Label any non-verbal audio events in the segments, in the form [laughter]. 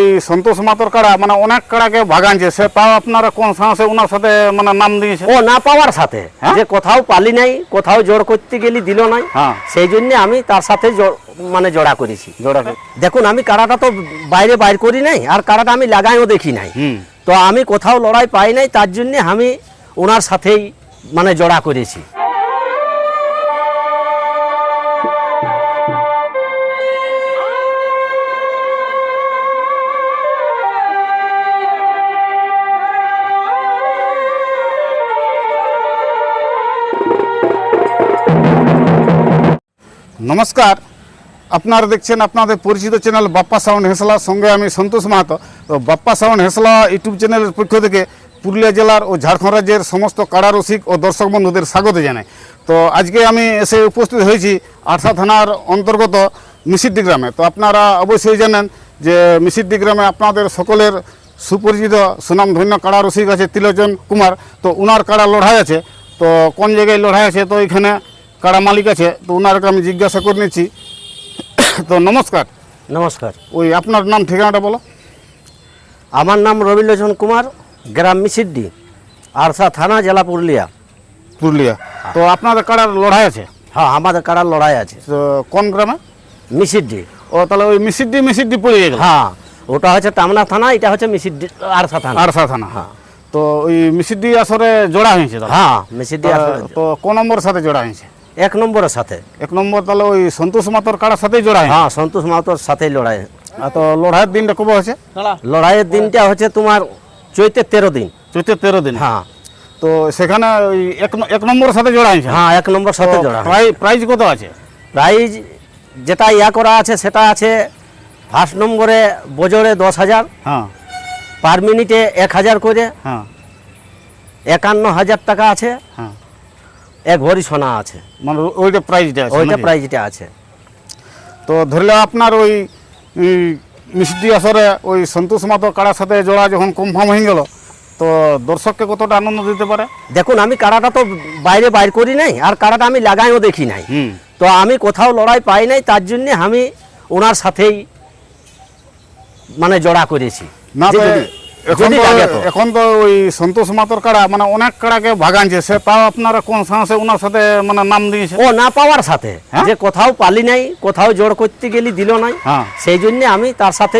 ওই সন্তোষ মাতর কাড়া মানে অনেক কাড়াকে ভাগানছে সে তাও আপনারা কোন সাহসে ওনার সাথে মানে নাম দিয়েছে? ও না পাওয়ার সাথে। হ্যাঁ? যে কোথাও পালি নাই কোথাও জোর করতে গেলি দিল নাই হ্যাঁ। সেই জন্য আমি তার সাথে মানে জোড়া করেছি। জোড়া দেখুন আমি কাড়াটা তো বাইরে বাইর করি নাই আর কাড়াটা আমি লাগাইও দেখি নাই। তো আমি কোথাও লড়াই পাই নাই তার জন্য আমি ওনার সাথেই মানে জোড়া করেছি। নমস্কার। আপনারা দেখছেন আপনাদের পরিচিত চ্যানেল বাপ্পা সাউন্ড হেসলার সঙ্গে আমি সন্তোষ মাহাতো। তো বাপ্পা সাউন্ড হেসলা ইউটিউব চ্যানেলের পক্ষ থেকে পুরুলিয়া জেলার ও ঝাড়খণ্ড রাজ্যের সমস্ত কাড়া রসিক ও দর্শক বন্ধুদের স্বাগত জানাই। তো আজকে আমি এসে উপস্থিত হয়েছি আরসা থানার অন্তর্গত মিসিদ্দি গ্রামে। তো আপনারা অবশ্যই জানেন যে মিসিদ্দি গ্রামে আপনাদের সকলের সুপরিচিত সুনামধন্য কাড়া রসিক আছে তিলোচন কুমার। তো উনার কাড়া লড়াই আছে। তো কোন জায়গায় লড়াই আছে? তো এখানে কাড়া মালিক আছে তো ওনারকে আমি জিজ্ঞাসা করে নিচ্ছি। তো নমস্কার। নমস্কার। ওই আপনার নাম ঠিকানাটা বলো। আমার নাম রবিলোচন কুমার গ্রাম মিসিদ্দি আরসা থানা জেলা পুরুলিয়া। পুরুলিয়া। তো আপনাদের কাড়ার লড়াই আছে? হ্যাঁ আমাদের কাড়ার লড়াই আছে। তো কোন গ্রামে? মিসিদ্দি ও তাহলে ওই মিসিদ্দি মিসিদ্দি পড়ে গেল। হ্যাঁ ওটা হচ্ছে টামনা থানা এটা হচ্ছে মিসিদ্দি আরসা থানা। আরসা থানা। হ্যাঁ। তো ওই মিসিদ্দি আসরে জোড়া হয়েছে হ্যাঁ মিসিদ্দি তা- আসলে তো কোন নম্বরের সাথে জোড়া হয়েছে? এক নম্বরের সাথে। এক নম্বর তাহলে ওই সন্তোষ মাতর কাড়ার সাথেই জোড়া হয়েছে হ্যাঁ সন্তোষ মাহাতোর সাথেই লড়াই। আর তো লড়াইয়ের দিনটা কবে হচ্ছে লড়াইয়ের দিনটা হচ্ছে তোমার চৈতের তেরো দিন। চৈতের তেরো দিন। হ্যাঁ। তো সেখানে ওই এক এক নম্বরের সাথে জোড়া হয়েছে? হ্যাঁ এক নম্বর সাথে জোড়া প্রাইজ প্রাইজ কত আছে? প্রাইজ যেটা ইয়া করা আছে সেটা আছে ফার্স্ট নম্বরে বজরে দশ হাজার হ্যাঁ। পার মিনিটে এক হাজার করে হ্যাঁ। একান্ন হাজার টাকা আছে হ্যাঁ। এক ভরি সোনা আছে। মানে ওইটা প্রাইজটা আছে ওইটা প্রাইজটা আছে। তো ধরলে আপনার ওই মিষ্টি আসরে ওই সন্তোষ মাতো কাড়ার সাথে জোড়া যখন কনফার্ম হয়ে গেল তো দর্শককে কতটা আনন্দ দিতে পারে? দেখুন আমি কাড়াটা তো বাইরে বাইর করি নাই আর কাড়াটা আমি লাগাইও দেখি নাই। তো আমি কোথাও লড়াই পাই নাই তার জন্য আমি ওনার সাথেই মানে জোড়া করেছি। না এখন এখন তো ওই সন্তোষ মাতর কাড়া মানে অনেক কাড়াকে ভাগানছে সে তাও আপনারা কোন সাহসে ওনার সাথে মানে নাম দিয়েছে? ও না পাওয়ার সাথে। হ্যাঁ? যে কোথাও পালি নাই কোথাও জোর করতে গেলি দিল নাই হ্যাঁ। সেই জন্য আমি তার সাথে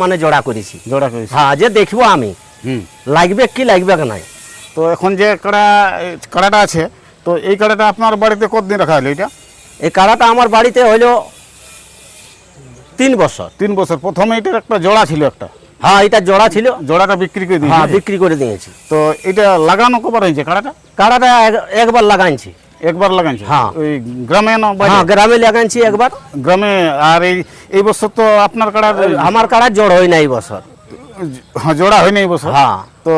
মানে জোড়া করেছি। জোড়া করেছে। হ্যাঁ যে দেখব আমি। লাগবে কি লাগবে নাই। তো এখন যে কাড়া কাড়াটা আছে তো এই কাড়াটা আপনার বাড়িতে কতদিন রাখা হলো এটা? এই কাড়াটা আমার বাড়িতে হইল তিন বছর। তিন বছর। প্রথমে এটার একটা জোড়া ছিল একটা। হ্যাঁ এটা জোড়া ছিল। জোড়াটা বিক্রি করে হ্যাঁ বিক্রি করে দিয়েছি। তো এটা লাগানো কবার হয়েছে কাড়াটা? কাড়াটা এক- একবার লাগাইছি। একবার লাগাইছে? হ্যাঁ। ওই গ্রামে না হ্যাঁ গ্রামে লাগাইছি একবার। গ্রামে আর এই এই বছর তো আপনার কাড়ার আমার কাড়া জোর হয় না এই বছর। হ্যাঁ, জোড়া হয়নি এই বছর? হ্যাঁ। তো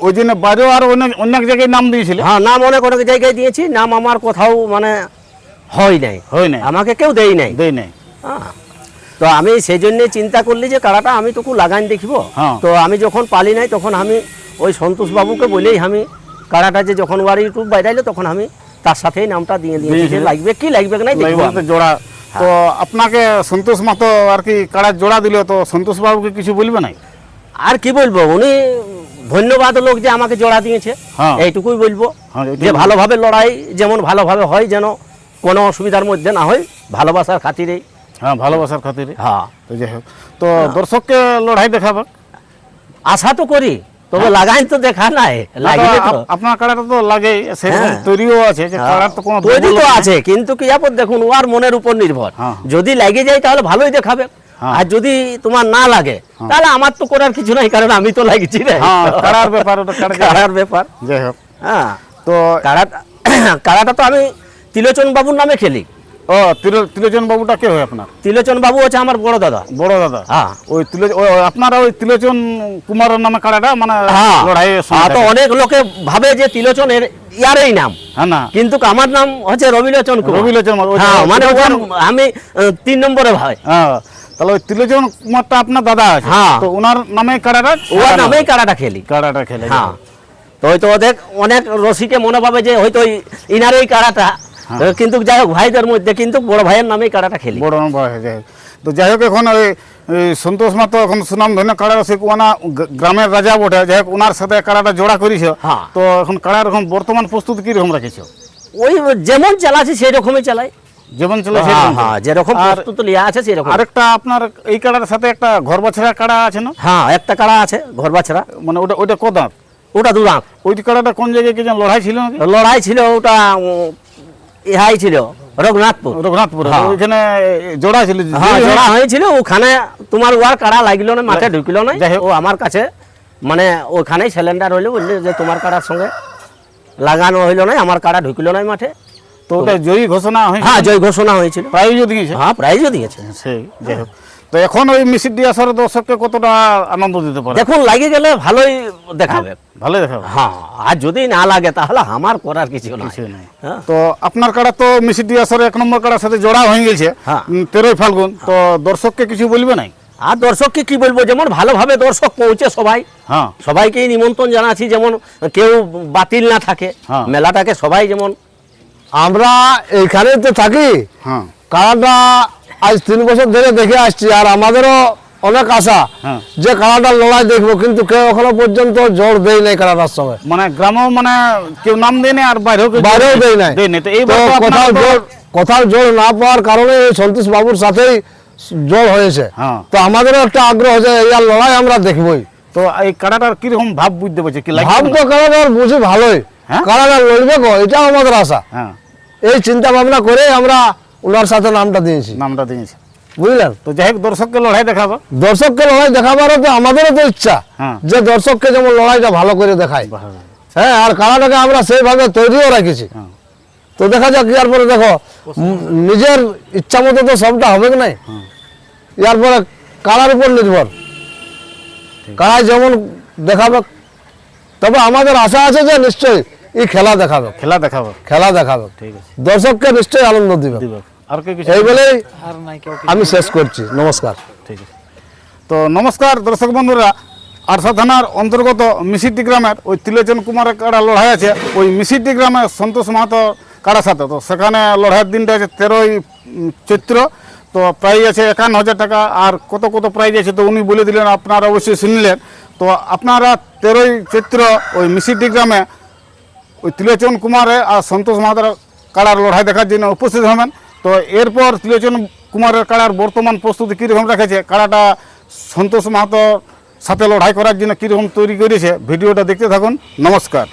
ওই জন্য বাইরেও আর অনেক অনেক জায়গায় নাম দিয়েছিল? হ্যাঁ নাম অনেক অনেক জায়গায় দিয়েছি। নাম আমার কোথাও মানে হয় নাই। হয় নাই? আমাকে কেউ দেয় নাই। দেয় নাই? হ্যাঁ। তো আমি সেই জন্য চিন্তা করলি যে কাড়াটা আমি তোকে লাগান দেখিব। হ্যাঁ। তো আমি যখন পালি নাই তখন আমি ওই সন্তোষ বাবুকে বলেই আমি কাড়াটা যে যখন ওয়ার ইউটিউব বাইরাইলো তখন আমি তার সাথেই নামটা দিয়ে দিয়েছি। লাগবে কি লাগবে আমি। জোড়া। তো আপনাকে সন্তোষ মাতো আর কি কাড়ার জোড়া দিল তো সন্তোষ বাবুকে কিছু বলবে নাই? আর কি বলব উনি ধন্যবাদ লোক যে আমাকে জোড়া দিয়েছে। হ্যাঁ। এইটুকুই বলব হ্যাঁ, যে ভালোভাবে লড়াই যেমন ভালোভাবে হয় যেন কোনো অসুবিধার মধ্যে না হয় ভালোবাসার খাতিরেই হ্যাঁ ভালোবাসার খাতিরে। হ্যাঁ। তো যাই হোক। তো দর্শককে লড়াই দেখাবে। আশা তো করি তবে লাগাই তো দেখা নাই লাগবে তো। আপনার কাড়াটা তো লাগেই সে হ্যাঁ। তৈরিও আছে যে কাড়ার তো কোনো তৈরি তো আছে কিন্তু কি আপদ দেখুন ওর মনের উপর নির্ভর। হ্যাঁ। যদি লাগে যায় তাহলে ভালোই দেখাবে। হ্যাঁ। আর যদি তোমার না লাগে তাহলে আমার তো করার কিছু নাই কারণ আমি তো লাগছি রে। হ্যাঁ কাড়ার ব্যাপার ওটা কাড়া কাড়ার ব্যাপার। যাই হোক। হ্যাঁ। তো কাড়াটা [coughs] কাড়াটা তো আমি তিলোচন বাবুর নামে খেলি। ও তিলো- তিলোচন বাবুটা কে হয় আপনার? তিলোচন বাবু হচ্ছে আমার বড় দাদা। বড় দাদা? হ্যাঁ। ওই তিলো ওই ওই তিলোচন কুমারের নামে কাড়াটা? মানে হ্যাঁ। লড়াই হ্যাঁ, তো অনেক লোকে ভাবে যে তিলোচন এর ইয়ারই নাম। হ্যাঁ না। কিন্তু আমার নাম হচ্ছে রবিলোচন রবিলোচন হ্যাঁ মানে আমি তিন নম্বরে ভাই। হ্যাঁ তাহলে ওই তিলোচন কুমারটা আপনার দাদা আছে। হ্যাঁ। তো ওনার নামে কাড়াটা? ওর নামেই কাড়াটা খেলি। কাড়াটা খেলে হ্যাঁ। তো হয়তো ওদের অনেক রসিকে মনে পাবে যে হয়তো ইনারই কাড়াটা। কিন্তু যাই হোক ভাইদের মধ্যে কিন্তু বড় ভাইয়ের নামেই কাড়াটা খেলি। বড় বড় হয়ে তো যাই হোক। এখন সন্তোষ মাতো এখন সুনাম ধন্য কাড়া রসিক ওনা গ্রামের রাজা বটে। যাই হোক ওনার সাথে কাড়াটা জোড়া করেছ। হ্যাঁ। তো এখন কাড়ার এখন বর্তমান প্রস্তুতি কীরকম রেখেছ? ওই যেমন চালাচ্ছি সেই রকমই চালাই। যেমন চলে হ্যাঁ হ্যাঁ যেরকম প্রস্তুত লিয়া আছে সেরকম। আরেকটা আপনার এই কাড়ার সাথে একটা ঘর বাছরা কাড়া আছে না? হ্যাঁ একটা কাড়া আছে ঘর বাছরা মানে ওটা ওটা কদাঁত? ওটা দু দাঁত ওই কাড়াটা কোন জায়গায় কি যেন লড়াই ছিল লড়াই ছিল ওটা ইহাই ছিল রঘুনাথপুর। রঘুনাথপুর হ্যাঁ। ওইখানে জোড়া ছিল হ্যাঁ জোড়া হয়েছিল ওখানে তোমার ওয়ার কাড়া লাগিল না মাঠে ঢুকিল না। ও আমার কাছে মানে ওখানেই সিলিন্ডার হইল বললে যে তোমার কাড়ার সঙ্গে লাগানো হইল না আমার কাড়া ঢুকিল না মাঠে। তো ওটা জয়ী ঘোষণা হ্যাঁ জয় ঘোষণা হয়েছিল। প্রাইজও দিয়েছে? হ্যাঁ প্রাইজও দিয়েছে। সেই যাই হোক। তো এখন ওই মিসির ডিয়াসের দর্শককে কতটা আনন্দ দিতে পারে? দেখুন লাগে গেলে ভালোই দেখাবে ভালোই দেখাবে হ্যাঁ আর যদি না লাগে তাহলে আমার করার কিছু নাই। হ্যাঁ। তো আপনার কাড়া তো মিসির ডিয়াসের এক নম্বর কাড়ার সাথে জোড়া হয়ে গেছে। হ্যাঁ। তেরোই ফাল্গুন। তো দর্শককে কিছু বলবে নাই? আর দর্শককে কি বলব? যেমন ভালোভাবে দর্শক পৌঁছে সবাই। হ্যাঁ। সবাইকেই নিমন্ত্রণ জানাচ্ছি যেমন কেউ বাতিল না থাকে। হ্যাঁ। মেলাটাকে সবাই যেমন আমরা এইখানে তো থাকি। হ্যাঁ। কাড়াটা আজ তিন বছর ধরে দেখে আসছি আর আমাদেরও অনেক আশা হ্যাঁ। যে কাড়াটার লড়াই দেখব কিন্তু কেউ এখনও পর্যন্ত জোর দেয় নাই কাড়াটার সঙ্গে। মানে গ্রামেও মানে কেউ নাম দেয় আর বাইরেও বাইরেও দেয় নাই। কোথাও জোর কোথাও জোর না পাওয়ার কারণে এই সন্তোষ বাবুর সাথেই জোর হয়েছে। হ্যাঁ। তো আমাদেরও একটা আগ্রহ যে এই লড়াই আমরা দেখবই। তো এই কাড়াটার কীরকম ভাব বুঝতে পারছে? কি ভাব তো কাড়াটার বুঝি ভালোই। হ্যাঁ? কাড়াটা লড়বে গো এটাও আমাদের আশা। হ্যাঁ। এই চিন্তা ভাবনা করে আমরা ওনার সাথে নামটা দিয়েছি। নামটা দিয়েছি। বুঝলেন? তো যাই হোক দর্শককে লড়াই দেখাবো। দর্শককে লড়াই দেখাবারও তো আমাদেরও তো ইচ্ছা হ্যাঁ। যে দর্শককে যেমন লড়াইটা ভালো করে দেখায় হ্যাঁ আর কারাটাকে আমরা সেইভাবে তৈরিও রেখেছি। হ্যাঁ। তো দেখা যাক ইয়ার পরে দেখো নিজের ইচ্ছা মতো তো সবটা হবে কি নাই? ইয়ার পরে কারার উপর নির্ভর। কারাই যেমন দেখাবে তবে আমাদের আশা আছে যে নিশ্চয়ই এই খেলা দেখাবে। খেলা দেখাবে। খেলা দেখাবে। ঠিক আছে। দর্শককে নিশ্চয়ই আনন্দ দিবে। আর কিছু এই বলেই আমি শেষ করছি। নমস্কার। ঠিক আছে। তো নমস্কার দর্শক বন্ধুরা। আরসা থানার অন্তর্গত মিসিটি গ্রামের ওই ত্রিলোচন কুমারের কাড়া লড়াই আছে। ওই মিসিটি গ্রামে সন্তোষ মাহাতো কাড়ার সাথে। তো সেখানে লড়াইয়ের দিনটা আছে তেরোই চৈত্র। তো প্রাইজ আছে একান্ন হাজার টাকা। আর কত কত প্রাইজ আছে তো উনি বলে দিলেন আপনারা অবশ্যই শুনলেন। তো আপনারা তেরোই চৈত্র ওই মিসিটি গ্রামে ওই ত্রিলোচন কুমারে আর সন্তোষ মাহাতার কাড়ার লড়াই দেখার জন্য উপস্থিত হবেন। তো এরপর ত্রিলোচন কুমারের কাড়ার বর্তমান প্রস্তুতি কীরকম রেখেছে? কাড়াটা সন্তোষ মাহাতোর সাথে লড়াই করার জন্য কীরকম তৈরি করেছে? ভিডিওটা দেখতে থাকুন। নমস্কার।